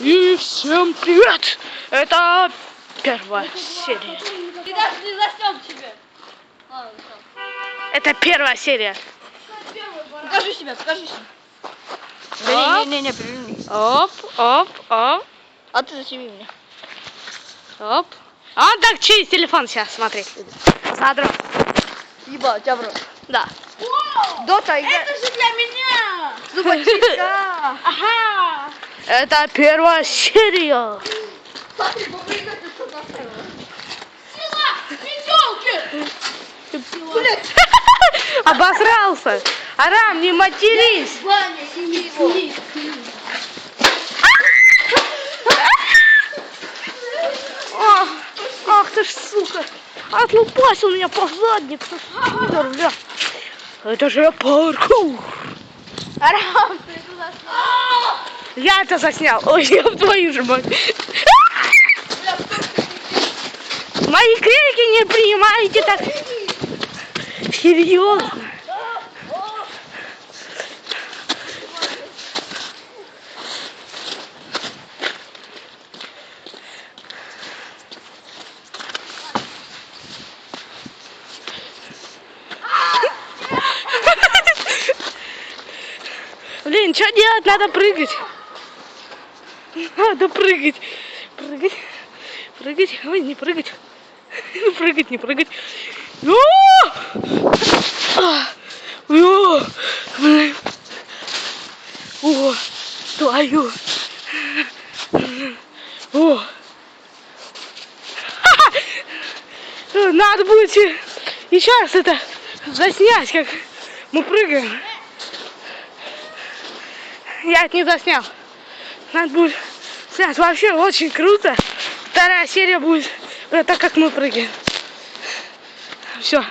И всем привет! Это первая серия. Ты даже не заснем тебе. Ладно. Это первая серия. Покажи себя, покажи себя. Оп. Не-не-не, переверни. Оп, оп, оп, А ты зачем меня? оп. А так через телефон сейчас смотри. Задрот. Еба, у тебя в рот. Да. Дота. Это же для меня. Зубочистка. Ага. Это первая серия. Обосрался. Арам, не матерись. Ах, ах ты ж, сука. Отлупасил меня по заднице. Это же паркур. Арам, ты туда Я это заснял. Ой, ёб твою же мать. Мои крики не принимаете так серьезно. Блин, что делать? Надо прыгать. Надо прыгать. Прыгать. Прыгать. Ой, не прыгать. Прыгать, не прыгать. О! Твою. О! Надо будет еще раз это заснять, как мы прыгаем. Я это не заснял. Надо будет снять. Вообще очень круто. Вторая серия будет, э, так как мы прыгаем. Все.